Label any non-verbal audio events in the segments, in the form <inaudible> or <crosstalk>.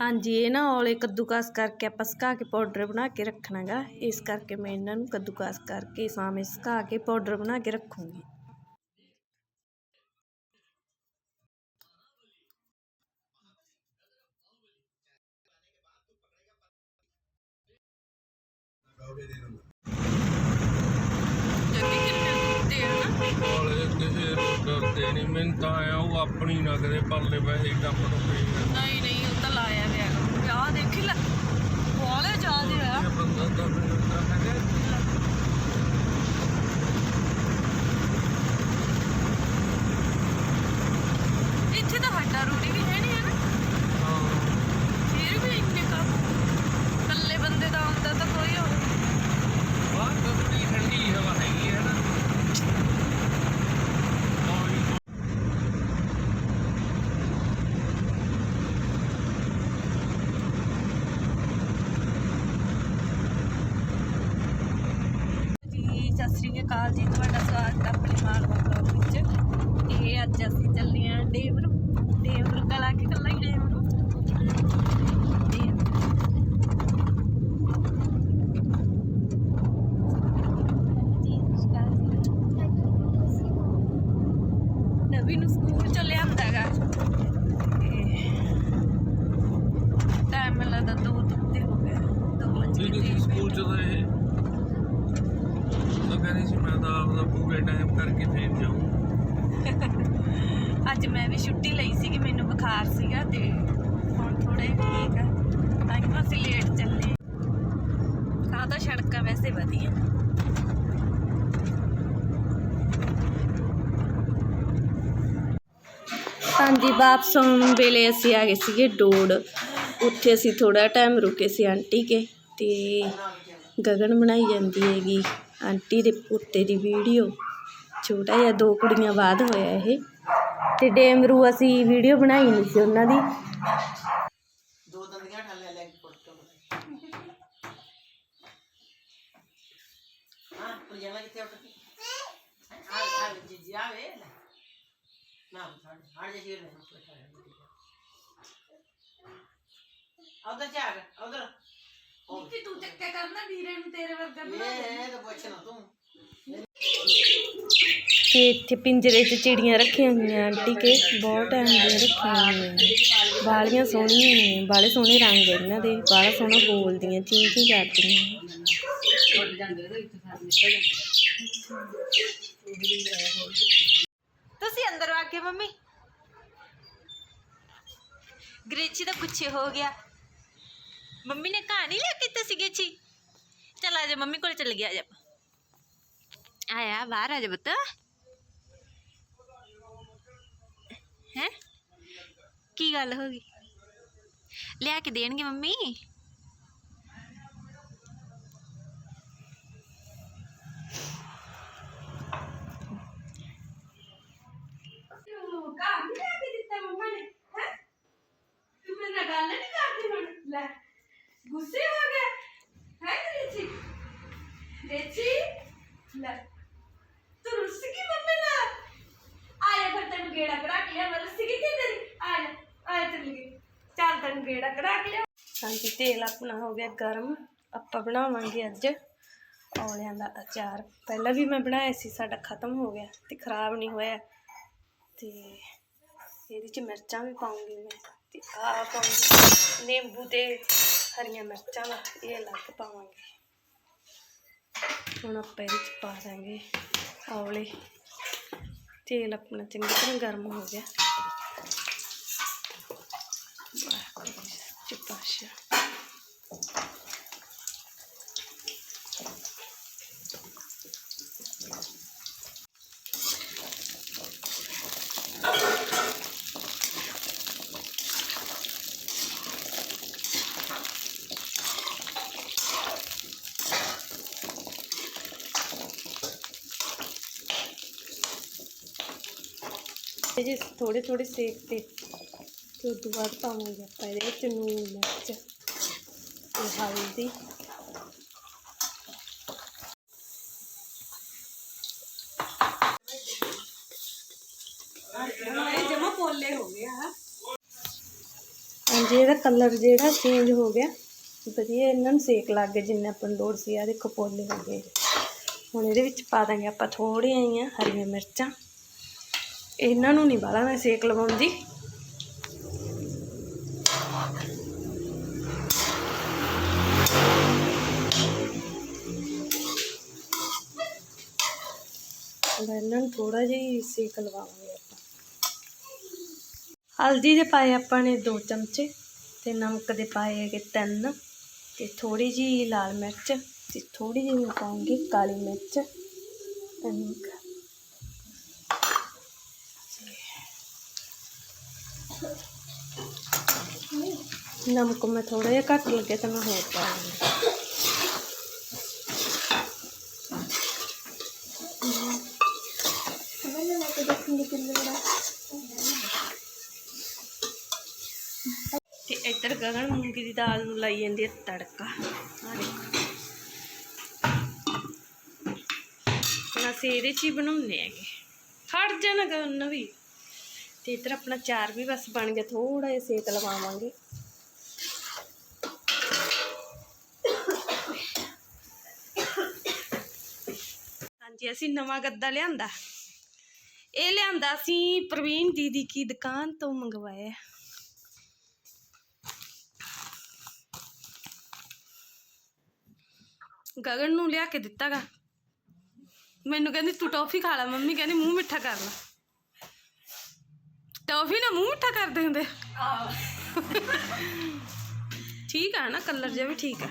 ਹਾਂਜੀ, ਇਹ ਨਾ ਔਲੇ ਕੱਦੂਕਸ ਕਰਕੇ ਆਪਾਂ ਸੁਕਾ ਕੇ ਪਾਊਡਰ ਬਣਾ ਕੇ ਰੱਖਣਾ ਗਾ ਇਸ ਕਰਕੇ ਮੈਂ ਇਹਨਾਂ ਨੂੰ ਕੱਦੂਕਸ ਕਰਕੇ ਸਾਵੇਂ ਸੁਕਾ ਕੇ ਪਾਊਡਰ ਬਣਾ ਕੇ ਰੱਖੂੰਗੀ। ਵਾਲੇ ਕਿਸੇ ਨੂੰ ਡਰਦੇ ਨਹੀਂ ਮੈਨੂੰ ਤਾਂ ਆਇਆ ਉਹ ਆਪਣੀ ਨਾ ਕਰੇ, ਪਰਲੇ ਪੈਸੇ ਟੱਪ ਨੂੰ ਪਈ ਨਹੀਂ ਨਹੀਂ ਉਹ ਤਾਂ ਲਾਇਆ ਗਿਆ ਵਿਆਹ ਦੇਖੀ ਲੈ ਵਾਲੇ ਜ਼ਿਆਦੇ ਆ ਇਹ ਬੰਦਾ ਤਾਂ ਮੈਨੂੰ ਤਾਂ ਹੈਗਾ ਇੱਥੇ ਤਾਂ ਹੱਡਾ ਰੂੜੀ ਵੀ ਹੈ ਨਹੀਂ ਹੈ ਨਾ ਹਾਂ ਫਿਰ ਵੀ ਇੰਨੇ ਕੰਮ ਇਕੱਲੇ ਬੰਦੇ ਦਾ ਆਉਂਦਾ ਤਾਂ ਕੋਈ ਹੋਰ ਬਾਹਰ ਤਾਂ ਬੜੀ ਠੰਡੀ ਹਵਾ ਹੈਗੀ ਹੈ ਨਾ ਔਰ ਜੀ ਸਤਿ ਸ੍ਰੀ ਅਕਾਲ ਜੀ ਤੁਹਾਡਾ ਸਵਾਗਤ ਹੈ ਆਪਣੇ ਮਾਲਵਾ ਬਲੌਗ ਵਿੱਚ। ਇਹ ਅੱਜ ਅਸੀਂ ਚੱਲੇ ਆਂ ਡੇਵਰੂ ਡੇਵਰੂ ਕਲਾ ਕੇ ਕੱਲਾ ਹੀ ਡੇਵਰੂ ਨਵੀਂ ਨੂੰ ਸਕੂਲ ਚ ਲਿਆਂਦਾ ਗਾ। ਟਾਈਮ ਲੱਗਦਾ ਦੋ ਤਿੰਨ ਹੋ ਗਿਆ ਦੋ ਵਜੇ ਸਕੂਲ ਚ ਤਾਂ ਤਾਂ ਕਹਿੰਦੀ ਸੀ ਮੈਂ ਤਾਂ ਆਪਦਾ ਟਾਈਮ ਕਰਕੇ ਫੇਰ ਜਾਊਂ। <laughs> ਅੱਜ ਮੈਂ ਵੀ ਛੁੱਟੀ ਲਈ ਸੀ ਕਿ ਮੈਨੂੰ ਬੁਖਾਰ ਸੀਗਾ ਤੇ ਹੁਣ ਥੋੜੇ ਠੀਕ ਆ। ਤਾਂ ਕਿ ਅਸੀਂ ਲੇਟ ਚੱਲੇ ਆ। ਤਾਂ ਸੜਕਾਂ ਵੈਸੇ ਵਧੀਆ। ਹਾਂਜੀ, ਵਾਪਸ ਆਉਣ ਵੇਲੇ ਅਸੀਂ ਆ ਗਏ ਸੀਗੇ ਡੋੜ ਉੱਥੇ ਅਸੀਂ ਥੋੜਾ ਟਾਈਮ ਰੁਕੇ ਸੀ ਆਂਟੀ ਕੇ ਤੇ ਗਗਨ ਬਣਾਈ ਜਾਂਦੀ ਹੈਗੀ, ਆਂਟੀ ਦੇ ਪੁੱਤੇ ਦੀ ਵੀਡੀਓ ਛੋਟਾ ਜਿਹਾ ਦੋ ਕੁੜੀਆਂ ਬਾਅਦ ਹੋਇਆ ਇਹ। ਤੇ ਡੇਮਰੂ ਅਸੀਂ ਵੀਡੀਓ ਬਣਾਈ ਨਹੀਂ ਸੀ ਉਹਨਾਂ ਦੀ। ਦੋ ਦੰਦੀਆਂ ਠਾਲੇ ਲੈ ਕੇ ਫੋਟੋ ਹਾਂ ਪੁਲਿਆਣਾ ਕਿੱਥੇ ਉੱਠ ਗਈ ਆ ਆ ਜੀ ਜੀ ਆਵੇ ਨਾ ਹੜ ਜੇ ਸ਼ੇਰ ਨਹੀਂ ਉਧਰ ਜਾ ਉਧਰ। ਕਿ ਤੂੰ ਚੱਕਿਆ ਕਰਨਾ ਵੀਰੇ ਨੂੰ ਤੇਰੇ ਵਰਗਾ ਇਹ ਇਹ ਤਾਂ ਪੁੱਛਣਾ ਤੂੰ। ਤੇ ਇੱਥੇ ਪਿੰਜਰੇ 'ਚ ਚਿੜੀਆਂ ਰੱਖੀਆਂ ਹੋਈਆਂ ਆਂਟੀ ਕੇ ਬਹੁਤ ਟਾਈਮ ਦੀਆਂ ਰੱਖੀਆਂ ਹੋਈਆਂ ਬਾਲੀਆਂ ਸੋਹਣੀਆਂ ਨੇ ਬਾਲੇ ਸੋਹਣੇ ਰੰਗ ਇਹਨਾਂ ਦੇ ਬਾਲਾ ਸੋਹਣਾ ਬੋਲਦੀਆਂ ਚੀਂ ਚੀਂ ਕਰਦੀਆਂ ਤੁਸੀਂ ਅੰਦਰ ਆ ਕੇ ਮੰਮੀ ਗ੍ਰੇਚੀ ਦਾ ਗੁੱਛੇ ਹੋ ਗਿਆ ਮੰਮੀ ਨੇ ਕਹਾਣੀ ਲਿਆ ਕੇ ਦਿੱਤੀ ਸੀ ਗੇਚੀ ਚਲ ਆ ਜਾ ਮੰਮੀ ਕੋਲ ਚੱਲ ਗਿਆ ਜਾ ਆਇਆ ਬਾਹਰ ਆ ਜਾ ਪੁੱਤ ਹੈ ਕੀ ਗੱਲ ਹੋ ਗਈ ਲਿਆ ਕੇ ਦੇਣਗੇ ਮੰਮੀ ਕੰਮ ਲਿਆ ਕੇ ਦਿੱਤਾ ਮੰਮਾ ਨੇ ਹੈ ਤੂੰ ਮੇਰੇ ਨਾਲ ਗੱਲ ਨਹੀਂ ਕਰਦੀ ਹੁਣ ਲੈ ਗੁੱਸੇ ਹੋ ਗਿਆ ਹੈ ਰੇਚੀ ਰੇਚੀ ਲੈ ਤੂੰ ਰੁੱਸ ਗਈ ਮੰਮੀ ਨਾਲ ਆਇਆ ਫਿਰ ਤੈਨੂੰ ਗੇੜਾ ਕਰਾ ਕੇ ਲਿਆ ਮੈਂ ਰੁੱਸ ਗਈ ਕਿ ਤੇਰੀ ਆ ਜਾ ਆ ਜਾ ਚੱਲੀ ਗਈ ਚੱਲ ਤੈਨੂੰ ਕੇ ਲਿਆ ਹਾਂਜੀ, ਤੇਲ ਆਪਣਾ ਹੋ ਗਿਆ ਗਰਮ। ਆਪਾਂ ਬਣਾਵਾਂਗੇ ਅੱਜ ਔਲਿਆਂ ਦਾ ਅਚਾਰ। ਪਹਿਲਾਂ ਵੀ ਮੈਂ ਬਣਾਇਆ ਸੀ, ਸਾਡਾ ਖਤਮ ਹੋ ਗਿਆ ਤੇ ਖਰਾਬ ਨਹੀਂ ਹੋਇਆ। ਤੇ ਇਹਦੇ ਚ ਮਿਰਚਾਂ ਵੀ ਪਾਉਂਗੀ ਮੈਂ। ਤੇ ਆ ਪਾਉਂਗੀ ਨਿੰਬੂ ਤੇ ਹਰੀਆਂ ਮਿਰਚਾਂ ਦਾ, ਇਹ ਅਲੱਗ ਪਾਵਾਂਗੇ। ਹੁਣ ਆਪਾਂ ਇਹਦੇ ਚ ਪਾ ਦਾਂਗੇ ਔਲੇ। ਤੇਲ ਆਪਣਾ ਚੰਗੀ ਤਰ੍ਹਾਂ ਗਰਮ ਹੋ ਗਿਆ। ਇਹ ਜੀ ਥੋੜੇ ਥੋੜੇ ਸੇਕ ਤੇ ਤੇ ਉਸ ਤੋਂ ਬਾਅਦ ਪਾਵਾਂਗੇ ਆਪਾਂ ਇਹਦੇ ਵਿੱਚ ਨੂਨ ਮਿਰਚ ਤੇ ਹਲਦੀ। ਇਹ ਜਮਾ ਪੋਲੇ ਹੋ ਹਾਂਜੀ ਇਹਦਾ ਕਲਰ ਜਿਹੜਾ ਚੇਂਜ ਹੋ ਗਿਆ। ਵਧੀਆ ਇਹਨਾਂ ਨੂੰ ਸੇਕ ਲੱਗ ਗਿਆ ਜਿੰਨਾ ਆਪਾਂ ਲੋੜ ਸੀ। ਆ ਦੇਖੋ ਪੋਲੇ ਹੋ ਗਏ। ਹੁਣ ਇਹਦੇ ਵਿੱਚ ਪਾ ਦਾਂਗੇ ਆਪਾਂ ਥੋੜ੍ਹੀਆਂ ਜਿਹੀਆਂ ਹਰੀਆਂ ਮਿਰਚਾਂ। ਇਹਨਾਂ ਨੂੰ ਨਹੀਂ ਬਾਲਾ ਮੈਂ ਸੇਕ ਲਵਾਉਂਦੀ। ਇਹਨਾਂ ਨੂੰ ਥੋੜਾ ਜਿਹਾ ਸੇਕ ਲਵਾਵਾਂਗੇ ਆਪਾਂ। ਹਲਦੀ ਦੇ ਪਾਏ ਆਪਾਂ ਨੇ 2 ਚਮਚੇ ਤੇ ਨਮਕ ਦੇ ਪਾਏ ਹੈਗੇ 3 ਤੇ ਥੋੜੀ ਜੀ ਲਾਲ ਮਿਰਚ ਤੇ ਥੋੜੀ ਜਿਹੀ ਮੈਂ ਪਾਉਂਗੀ ਕਾਲੀ ਮਿਰਚ। ਇੰਨੀ ਨਮਕ ਮੈਂ ਥੋੜਾ ਜਿਹਾ ਘੱਟ ਲੱਗੇ ਤਾਂ ਮੈਂ ਹੋਰ ਪਾਉਂਗੀ ਤੇ ਇੱਧਰ ਗਗਨ ਮੂੰਗੀ ਦੀ ਦਾਲ ਨੂੰ ਲਾਈ ਜਾਂਦੀ ਹੈ ਤੜਕਾ ਆ ਦੇਖੋ ਹੁਣ ਅਸੀਂ ਇਹਦੇ 'ਚ ਹੀ ਬਣਾਉਂਦੇ ਹੈਗੇ ਹਟ ਜਾਣਾ ਗਗਨ ਵੀ ਤੇ ਇੱਧਰ ਆਪਣਾ ਚਾਰ ਵੀ ਬਸ ਬਣ ਗਿਆ ਥੋੜਾ ਜਿਹਾ ਸੇਕ ਲਵਾਵਾਂਗੇ ਹਾਂਜੀ ਅਸੀਂ ਨਵਾਂ ਗੱਦਾ ਲਿਆਂਦਾ। ਇਹ ਲਿਆਂਦਾ ਅਸੀਂ ਪ੍ਰਵੀਨ ਦੀਦੀ ਕੀ ਦੁਕਾਨ ਤੋਂ ਮੰਗਵਾਇਆ। ਗਗਨ ਨੂੰ ਲਿਆ ਕੇ ਦਿੱਤਾਗਾ। ਮੈਨੂੰ ਕਹਿੰਦੀ ਤੂੰ ਟੌਫੀ ਖਾ ਲੈ ਮੰਮੀ ਕਹਿੰਦੀ ਮੂੰਹ ਮਿੱਠਾ ਕਰ ਲੈ। ਟੌਫੀ ਨਾ ਮੂੰਹ ਮਿੱਠਾ ਕਰਦੇ ਹੁੰਦੇ। ਠੀਕ ਆ ਨਾ ਕਲਰ ਜਿਹਾ ਵੀ ਠੀਕ ਆ।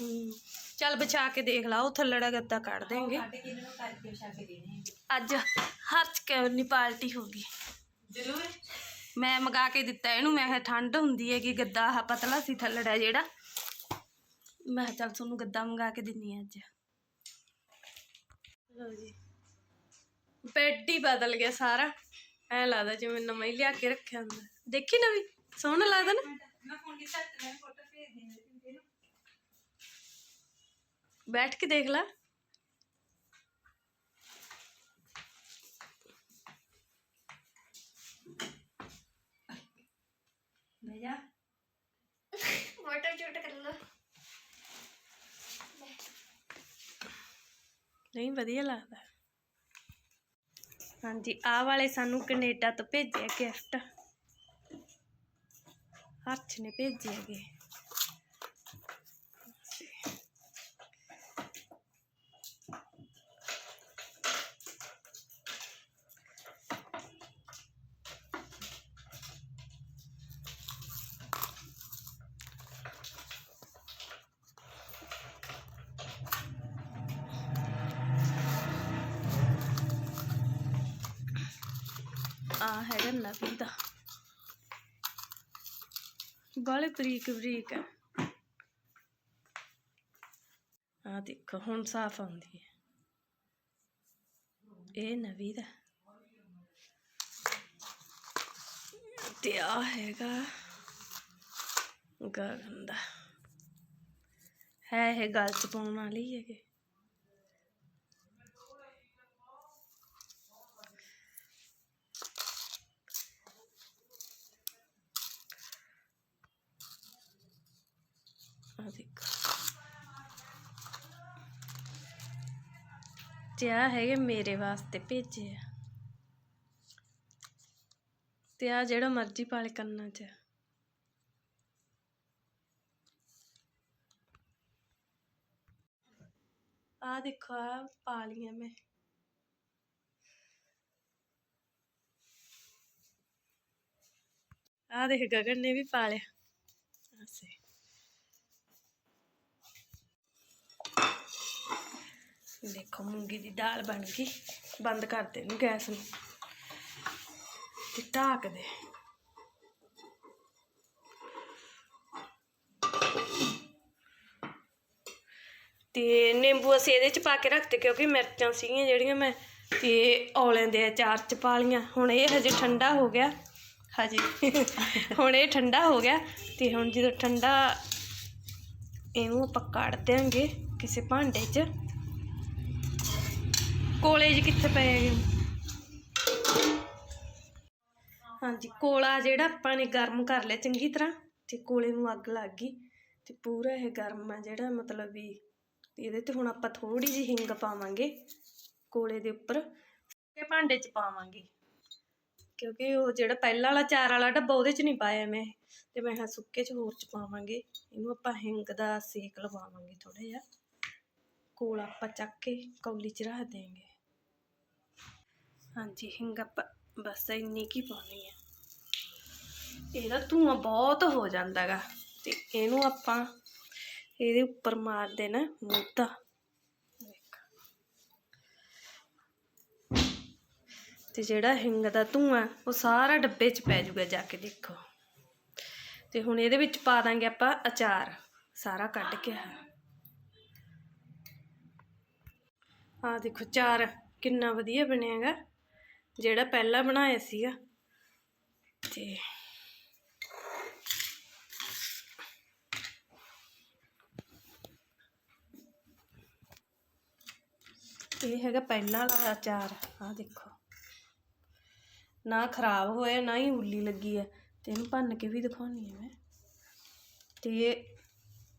ਹੂੰ। ਚੱਲ ਬਚਾ ਕੇ ਦੇਖ ਲਾ ਉਹ ਥੱਲੜਾ ਗੱਦਾ ਕੱਢ ਦੇਂਗੇ ਅੱਜ ਹਰਚ ਕੈਰਨੀ ਪਾਰਟੀ ਹੋ ਗਈ? ਜ਼ਰੂਰ। ਮੈਂ ਮਗਾ ਕੇ ਦਿੱਤਾ ਇਹਨੂੰ ਮੈਂ ਕਿਹਾ ਠੰਡ ਹੁੰਦੀ ਹੈ ਕਿ ਗੱਦਾ ਆਹ ਪਤਲਾ ਸੀ ਥੱਲੜਾ ਜਿਹੜਾ। ਮੈਂ ਕਿਹਾ ਚੱਲ ਤੁਹਾਨੂੰ ਗੱਦਾ ਮੰਗਾ ਕੇ ਦਿੰਨੀ ਆ ਅੱਜ। ਲਓ ਜੀ। ਬੈੱਡ ਹੀ ਬਦਲ ਗਿਆ ਸਾਰਾ। ਐ ਲੱਗਦਾ ਜਿਵੇਂ ਨਵਾਂ ਹੀ ਲਿਆ ਕੇ ਰੱਖਿਆ ਹੁੰਦਾ। ਦੇਖੀ ਨਾ ਵੀ ਸੋਹਣਾ ਲੱਗਦਾ ਨਾ? ਮੈਂ ਫੋਨ ਕੀਤਾ ਤੇ ਮੈਂ ਫੋਟੋ ਭੇਜ ਦਿੰਦੀ ਤੈਨੂੰ ਬੈਠ ਕੇ ਦੇਖ ਲੈ। ਨਹੀਂ ਵਧੀਆ ਲੱਗਦਾ। ਹਾਂਜੀ ਆਹ ਵਾਲੇ ਸਾਨੂੰ ਕੈਨੇਡਾ ਤੋਂ ਭੇਜਿਆ ਗਿਫਟ। ਹਰਚ ਨੇ ਭੇਜੇ ਹੈਗੇ ਆ ਹੈਗਾ ਨਵੀ ਦਾ। ਬਾਲੇ ਬਰੀਕ ਬਰੀਕ ਹੈ ਆ ਦੇਖੋ, ਹੁਣ ਸਾਫ਼ ਆਉਂਦੀ ਹੈ ਇਹ ਨਵੀ ਦਾ। ਤੇ ਆ ਹੈਗਾ ਗਗਨ ਦਾ। ਹੈ ਇਹ ਗਲ ਚ ਪਾਉਣ ਵਾਲੀ ਹੈਗੇ ਆ ਦੇਖੋ ਤੇ ਆ ਹੈਗੇ ਮੇਰੇ ਵਾਸਤੇ ਭੇਜੇ ਆ। ਤੇ ਆ ਜਿਹੜਾ ਮਰਜ਼ੀ ਪਾਲੇ ਕੰਨਾਂ 'ਚ ਆ। ਦੇਖੋ, ਆ ਪਾ ਲਈਆਂ ਮੈਂ। ਆ ਦੇਖ ਗਗਨ ਨੇ ਵੀ ਪਾ ਲਿਆ। ਦੇਖੋ ਮੂੰਗੀ ਦੀ ਦਾਲ ਬਣ ਗਈ। ਬੰਦ ਕਰ ਦੇ ਨੂੰ ਗੈਸ ਨੂੰ। ਤੇ ਢੱਕ ਦੇ। ਤੇ ਨਿੰਬੂ ਅਸੀਂ ਇਹਦੇ ਚ ਪਾ ਕੇ ਰੱਖਤੇ ਕਿਉਂਕਿ ਮਿਰਚਾਂ ਸੀਗੀਆਂ ਜਿਹੜੀਆਂ ਮੈਂ। ਤੇ ਔਲਿਆਂ ਦੇ ਅਚਾਰ ਚ ਪਾ ਲਈਆਂ। ਹੁਣ ਇਹ ਹਜੇ ਠੰਡਾ ਹੋ ਗਿਆ। ਹਜੇ। ਹੁਣ ਇਹ ਠੰਡਾ ਹੋ ਗਿਆ। ਤੇ ਹੁਣ ਜਦੋਂ ਠੰਡਾ ਇਹਨੂੰ ਆਪਾਂ ਕੱਢ ਦਿਆਂਗੇ ਕਿਸੇ ਭਾਂਡੇ 'ਚ। ਕੋਲੇ 'ਚ ਕਿੱਥੇ ਪਏ ਹੈਗੇ? ਹਾਂਜੀ, ਕੋਲਾ ਜਿਹੜਾ ਆਪਾਂ ਨੇ ਗਰਮ ਕਰ ਲਿਆ ਚੰਗੀ ਤਰ੍ਹਾਂ, ਤੇ ਕੋਲੇ ਨੂੰ ਅੱਗ ਲੱਗ ਗਈ, ਤੇ ਪੂਰਾ ਇਹ ਗਰਮ ਆ ਜਿਹੜਾ ਮਤਲਬ ਵੀ ਇਹਦੇ ਤੇ ਹੁਣ ਆਪਾਂ ਥੋੜੀ ਜਿਹੀ ਹਿੰਗ ਪਾਵਾਂਗੇ ਕੋਲੇ ਦੇ ਉੱਪਰ ਇਹ ਭਾਂਡੇ 'ਚ ਪਾਵਾਂਗੇ। ਕਿਉਂਕਿ ਉਹ ਜਿਹੜਾ ਪਹਿਲਾਂ ਵਾਲਾ ਚਾਰ ਵਾਲਾ ਡੱਬਾ ਉਹਦੇ 'ਚ ਨਹੀਂ ਪਾਇਆ ਮੈਂ, ਤੇ ਮੈਂ ਹਾਂ ਸੁੱਕੇ 'ਚ ਹੋਰ 'ਚ ਪਾਵਾਂਗੇ, ਇਹਨੂੰ ਆਪਾਂ ਹਿੰਗ ਦਾ ਸੇਕ ਲਵਾਵਾਂਗੇ ਥੋੜਾ ਜਿਹਾ। ਕੋਲਾ ਆਪਾਂ ਚੱਕ ਕੇ ਕੌਲੀ 'ਚ ਰੱਖ ਦੇਵਾਂਗੇ ਹਾਂਜੀ, ਹਿੰਗ ਆਪਾਂ ਬਸ ਇੰਨੀ ਕੀ ਪਾਉਣੀ ਹੈ ਇਹਦਾ ਧੂਆਂ ਬਹੁਤ ਹੋ ਜਾਂਦਾ ਗਾ ਤੇ ਇਹਨੂੰ ਆਪਾਂ ਇਹਦੇ ਉੱਪਰ ਮਾਰ ਦੇਣਾ ਮੁੱਦਾ ਤੇ ਜਿਹੜਾ ਹਿੰਗ ਦਾ ਧੂਆਂ, ਉਹ ਸਾਰਾ ਡੱਬੇ 'ਚ ਪੈ ਜਾਊਗਾ ਜਾ ਕੇ ਦੇਖੋ। ਤੇ ਹੁਣ ਇਹਦੇ ਵਿੱਚ ਪਾ ਦਾਂਗੇ ਆਪਾਂ ਅਚਾਰ, ਸਾਰਾ ਕੱਢ ਕੇ। ਆ ਆ ਦੇਖੋ, ਚਾਰ ਕਿੰਨਾ ਵਧੀਆ ਬਣਿਆਗਾ। ਜਿਹੜਾ ਪਹਿਲਾਂ ਬਣਾਇਆ ਸੀਗਾ। ਤੇ ਇਹ ਹੈਗਾ ਪਹਿਲਾਂ ਵਾਲਾ ਅਚਾਰ। ਆ ਦੇਖੋ। ਨਾ ਖਰਾਬ ਹੋਇਆ, ਨਾ ਹੀ ਉੱਲੀ ਲੱਗੀ ਹੈ ਤੇ ਇਹਨੂੰ ਭੰਨ ਕੇ ਵੀ ਦਿਖਾਉਣੀ ਹੈ ਮੈਂ। ਤੇ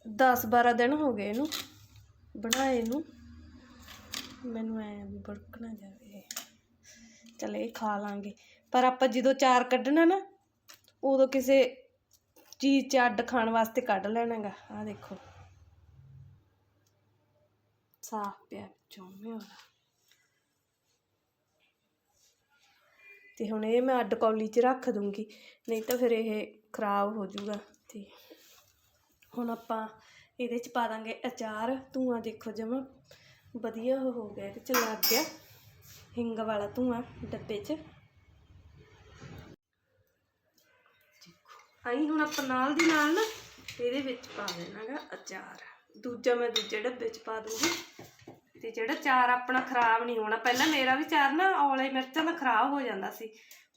10 12 ਦਿਨ ਹੋ ਗਏ ਇਹਨੂੰ ਬਣਾਏ ਨੂੰ। ਮੈਨੂੰ ਐ ਵੀ ਬੜਕ ਜਾਵੇ। ਚੱਲ ਇਹ ਖਾ ਲਾਂਗੇ। ਪਰ ਆਪਾਂ ਜਦੋਂ ਚਾਰ ਕੱਢਣਾ ਨਾ, ਉਦੋਂ ਕਿਸੇ ਚੀਜ਼ 'ਚ ਅੱਡ ਖਾਣ ਵਾਸਤੇ ਕੱਢ ਲੈਣਾਗਾ। ਆ ਦੇਖੋ। ਸਾਫ਼ ਪਿਆ ਚੋਮੇ ਵਾਲਾ। ਤੇ ਹੁਣ ਇਹ ਮੈਂ ਅੱਡ ਕੌਲੀ 'ਚ ਰੱਖ ਦੂੰਗੀ, ਨਹੀਂ ਤਾਂ ਫਿਰ ਇਹ ਖਰਾਬ ਹੋ ਜਾਊਗਾ ਤੇ ਹੁਣ ਆਪਾਂ ਇਹਦੇ 'ਚ ਪਾ ਦਾਂਗੇ ਅਚਾਰ। ਧੂਆਂ ਦੇਖੋ ਜਮਾ ਵਧੀਆ ਹੋ ਗਿਆ ਇਹਦੇ 'ਚ ਲੱਗ ਗਿਆ। ਹਿੰਗ ਵਾਲਾ ਧੂਆਂ ਡੱਬੇ 'ਚ। ਆਈ ਹੁਣ ਆਪਾਂ ਨਾਲ ਦੀ ਨਾਲ ਨਾ ਇਹਦੇ ਵਿੱਚ ਪਾ ਦੇਣਾਗਾ ਅਚਾਰ। ਦੂਜਾ ਮੈਂ ਦੂਜੇ ਡੱਬੇ 'ਚ ਪਾ ਦੂੰਗੀ। ਤੇ ਜਿਹੜਾ ਚਾਰ ਆਪਣਾ ਖਰਾਬ ਨਹੀਂ ਹੋਣਾ, ਪਹਿਲਾਂ ਮੇਰਾ ਵੀ ਚਾਰ ਨਾ ਔਲੇ ਮਿਰਚਾਂ ਦਾ ਖਰਾਬ ਹੋ ਜਾਂਦਾ ਸੀ।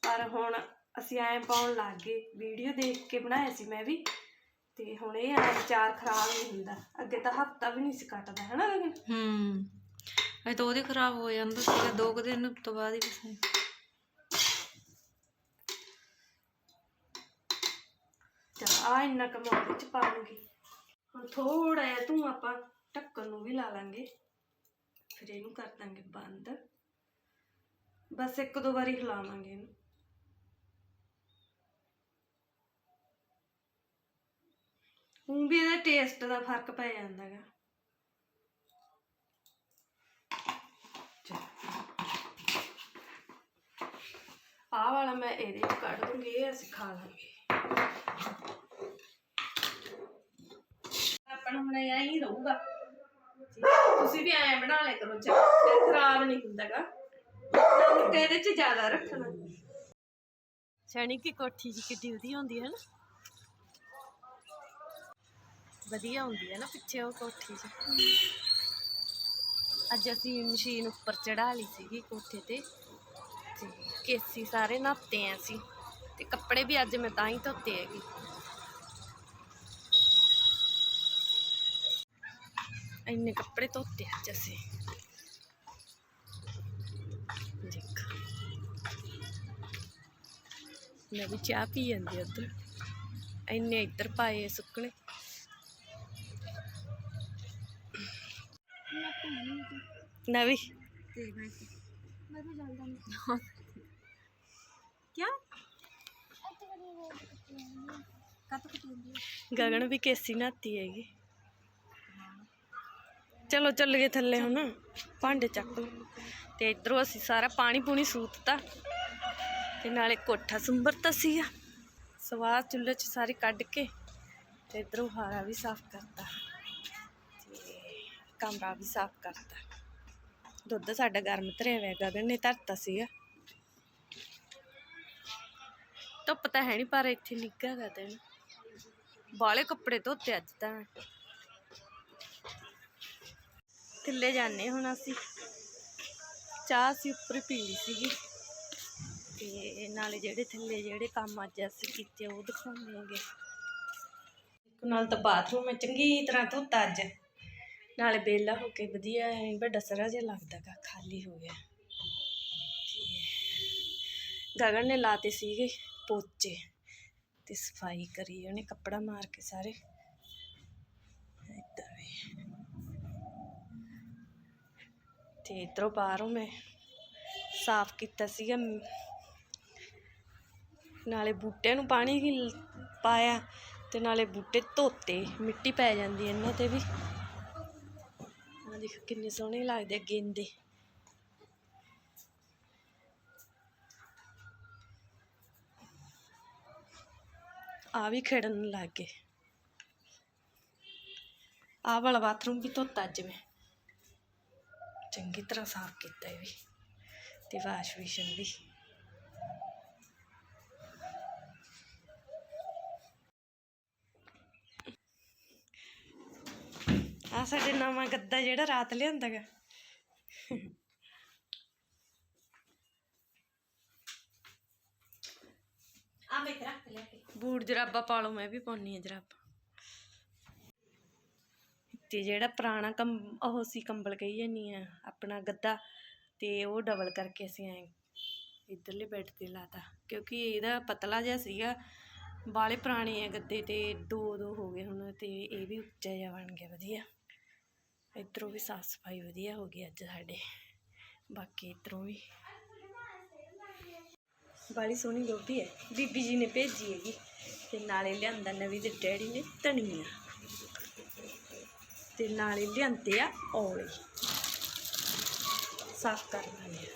ਪਰ ਹੁਣ ਅਸੀਂ ਐਂ ਪਾਉਣ ਲੱਗ ਗਏ। ਵੀਡੀਓ ਦੇਖ ਕੇ ਬਣਾਇਆ ਸੀ ਮੈਂ ਵੀ। ਤੇ ਹੁਣ ਇਹ ਐਂ ਚਾਰ ਖਰਾਬ ਨਹੀਂ ਹੁੰਦਾ। ਅੱਗੇ ਤਾਂ ਹਫਤਾ ਵੀ ਨਹੀਂ ਸੀ ਕੱਟਦਾ, ਹੈਨਾ ਲੇਕਿਨ ਹੂੰ। ਇਹ ਤਾਂ ਉਹਦੇ ਖਰਾਬ ਹੋ ਜਾਂਦਾ ਸੀਗਾ, ਦੋ ਕੁ ਦਿਨ ਤੋਂ ਬਾਅਦ ਹੀ ਬਸ ਚਲ ਆ ਇੰਨਾ ਕੁ ਵਿੱਚ ਉਹਦੇ ਪਾ ਲੂੰਗੀ। ਹੁਣ ਥੋੜਾ ਜਿਹਾ ਤੂੰ ਆਪਾਂ ਢੱਕਣ ਨੂੰ ਵੀ ਲਾ ਲਾਂਗੇ। ਫਿਰ ਇਹਨੂੰ ਕਰ ਦਾਂਗੇ ਬੰਦ। ਬਸ ਇੱਕ ਦੋ ਵਾਰੀ ਹਿਲਾਵਾਂਗੇ ਇਹਨੂੰ। ਹੁਣ ਵੀ ਇਹਦਾ ਟੇਸਟ ਦਾ ਫ਼ਰਕ ਪੈ ਜਾਂਦਾ ਹੈਗਾ ਆਹ ਵਾਲਾ ਮੈਂ ਇਹਦੇ ਚ ਕੱਢ ਦੂੰਗੀ ਇਹ ਅਸੀਂ ਖਾ ਲਾਂਗੇ। ਆਪਣਾ ਹੁਣ ਐਂ ਹੀ ਰਹੂਗਾ। ਤੁਸੀਂ ਵੀ ਐਂ ਬਣਾ ਲਿਆ ਕਰੋ ਚਾਹ ਫਿਰ ਖਰਾਬ ਨਹੀਂ ਹੁੰਦਾਗਾ। ਨਮਕ ਇਹਦੇ ਚ ਜ਼ਿਆਦਾ ਰੱਖਣਾ। ਸ਼ਨੀ ਕੀ ਕੋਠੀ ਜੀ ਕਿੱਡੀ ਵਧੀਆ ਹੁੰਦੀ ਹੈ ਨਾ। ਵਧੀਆ ਹੁੰਦੀ ਹੈ ਨਾ ਪਿੱਛੇ ਉਹ ਕੋਠੀ ਜੀ ਅੱਜ ਅਸੀਂ ਮਸ਼ੀਨ ਉੱਪਰ ਚੜਾ ਲਈ ਸੀਗੀ ਕੋਠੇ ਤੇ। ਕੇਸੀ ਸਾਰੇ ਨਹਾਤੇ ਆ ਅਸੀਂ। ਤੇ ਕੱਪੜੇ ਵੀ ਅੱਜ ਮੈਂ ਤਾਂ ਹੀ ਧੋਤੇ ਹੈਗੇ। ਇੰਨੇ ਕੱਪੜੇ ਧੋਤੇ ਅੱਜ ਅਸੀਂ। ਦੇਖ। ਮੈਂ ਵੀ ਚਾਹ ਪੀ ਜਾਂਦੀ ਉੱਧਰ। ਇੰਨੇ ਇੱਧਰ ਪਾਏ ਸੁੱਕਣੇ। ਨਵੀ। क्या <laughs> ਗਗਨ ਵੀ ਕੇਸੀ ਨਹਾਤੀ ਹੈਗੀ ਚਲੋ ਚੱਲ ਗਏ ਥੱਲੇ ਹੁਣ ਭਾਂਡੇ ਚੱਕ ਲਓ ਤੇ ਇਧਰੋਂ ਅਸੀਂ ਸਾਰਾ ਪਾਣੀ ਪੂਣੀ ਸੂਤਤਾ ਤੇ ਨਾਲੇ ਕੋਠਾ ਸੁੰਬਰਤਾ ਸੀਗਾ ਸਵਾਹ ਚੁੱਲ੍ਹੇ 'ਚ ਸਾਰੀ ਕੱਢ ਕੇ ਤੇ ਇਧਰੋਂ ਹਾਰਾ ਵੀ ਸਾਫ਼ ਕਰਤਾ ਤੇ ਕਮਰਾ ਵੀ ਸਾਫ਼ ਕਰਤਾ ਦੁੱਧ ਸਾਡਾ ਗਰਮ ਧਰਿਆ ਹੋਇਆ ਗਗਨ ਨੇ ਧਰਤਾ ਸੀਗਾ ਧੁੱਪ ਤਾਂ ਹੈ ਨਹੀਂ ਪਰ ਇੱਥੇ ਨਿੱਘਾ ਗਾ ਦਿਨ ਬਾਲੇ ਕੱਪੜੇ ਧੋਤੇ ਅੱਜ ਤਾਂ। ਮੈਂ। ਥੱਲੇ ਜਾਂਦੇ ਹੁਣ ਅਸੀਂ। ਚਾਹ ਅਸੀਂ ਉੱਪਰ ਪੀ ਲਈ ਸੀਗੀ। ਤੇ ਨਾਲੇ ਜਿਹੜੇ ਥੱਲੇ ਜਿਹੜੇ ਕੰਮ ਅੱਜ ਅਸੀਂ ਕੀਤੇ ਉਹ ਦਿਖਾਉਂਦੇ ਇੱਕ ਨਾਲ ਤਾਂ ਬਾਥਰੂਮ ਮੈਂ ਚੰਗੀ ਤਰ੍ਹਾਂ ਧੋਤਾ ਅੱਜ। ਨਾਲੇ ਬੇਲਾ ਹੋ ਕੇ ਵਧੀਆ ਐਂ, ਵੱਡਾ ਸਾਰਾ ਜਿਹਾ ਲੱਗਦਾ ਗਾ, ਖਾਲੀ ਹੋ ਗਿਆ। ਗਗਨ ਨੇ ਲਾਤੇ ਸੀਗੇ ਪੋਚੇ। ਤੇ ਸਫ਼ਾਈ ਕਰੀ ਉਹਨੇ ਕੱਪੜਾ ਮਾਰ ਕੇ ਸਾਰੇ। ਏਦਾਂ ਵੀ। ਤੇ ਇਧਰੋਂ ਬਾਹਰੋਂ ਮੈਂ ਸਾਫ਼ ਕੀਤਾ ਸੀਗਾ। ਨਾਲੇ ਬੂਟਿਆਂ ਨੂੰ ਪਾਣੀ ਪਾਇਆ ਤੇ ਨਾਲੇ ਬੂਟੇ ਧੋਤੇ, ਮਿੱਟੀ ਪੈ ਜਾਂਦੀ ਇਹਨਾਂ ਤੇ ਵੀ। ਆ ਦੇਖ ਕਿੰਨੇ ਸੋਹਣੇ ਲੱਗਦੇ ਗੇਂਦੇ। ਆ ਵੀ ਖੇਡਣ ਲੱਗ ਗਏ। ਆਹ ਵਾਲਾ ਬਾਥਰੂਮ ਵੀ ਧੋਤਾ ਅੱਜ ਮੈਂ। ਚੰਗੀ ਤਰ੍ਹਾਂ ਸਾਫ਼ ਕੀਤਾ ਇਹ ਵੀ ਤੇ ਵਾਸ਼ ਵਿਸ਼ਨ ਵੀ। ਆ ਸਾਡੇ ਨਵਾਂ ਗੱਦਾ ਜਿਹੜਾ ਰਾਤ ਲਿਆਂਦਾ ਗਾ। ਆ ਮੈਂ ਬੂਟ ਜਰਾਬਾ ਪਾ ਲਓ, ਮੈਂ ਵੀ ਪਾਉਣੀ ਆ ਜਰਾਬਾ। ਤੇ ਜਿਹੜਾ ਪੁਰਾਣਾ ਕੰ, ਉਹ ਸੀ ਕੰਬਲ ਕਹੀ ਜਾਨੀ ਆ ਆਪਣਾ ਗੱਦਾ, ਤੇ ਉਹ ਡਬਲ ਕਰਕੇ ਅਸੀਂ ਐ ਇਧਰਲੇ ਬੈੱਡ ਤੇ ਲਾਤਾ, ਕਿਉਂਕਿ ਇਹਦਾ ਪਤਲਾ ਜਿਹਾ ਸੀਗਾ ਬਾਲੇ ਪੁਰਾਣੇ ਆ ਗੱਦੇ ਤੇ ਦੋ ਦੋ ਹੋ ਗਏ ਹੁਣ, ਤੇ ਇਹ ਵੀ ਉੱਚਾ ਜਿਹਾ ਬਣ ਗਿਆ, ਵਧੀਆ। ਇਧਰੋਂ ਵੀ ਸਾਫ਼ ਸਫ਼ਾਈ ਵਧੀਆ ਹੋ ਗਈ ਅੱਜ ਸਾਡੇ, ਬਾਕੀ ਇਧਰੋਂ ਵੀ। ਬਾਲੀ ਸੋਹਣੀ ਗੋਭੀ ਹੈ। ਬੀਬੀ ਜੀ ਨੇ ਭੇਜੀ ਹੈਗੀ। ਤੇ ਨਾਲੇ ਲਿਆਂਦਾ ਨਵੀਂ ਦੇ ਡੈਡੀ ਨੇ ਧਨੀਆ। ਤੇ ਨਾਲੇ ਲਿਆਂਦੇ ਆ ਔਲੇ। ਸਾਫ਼ ਕਰ ਲੈਣੇ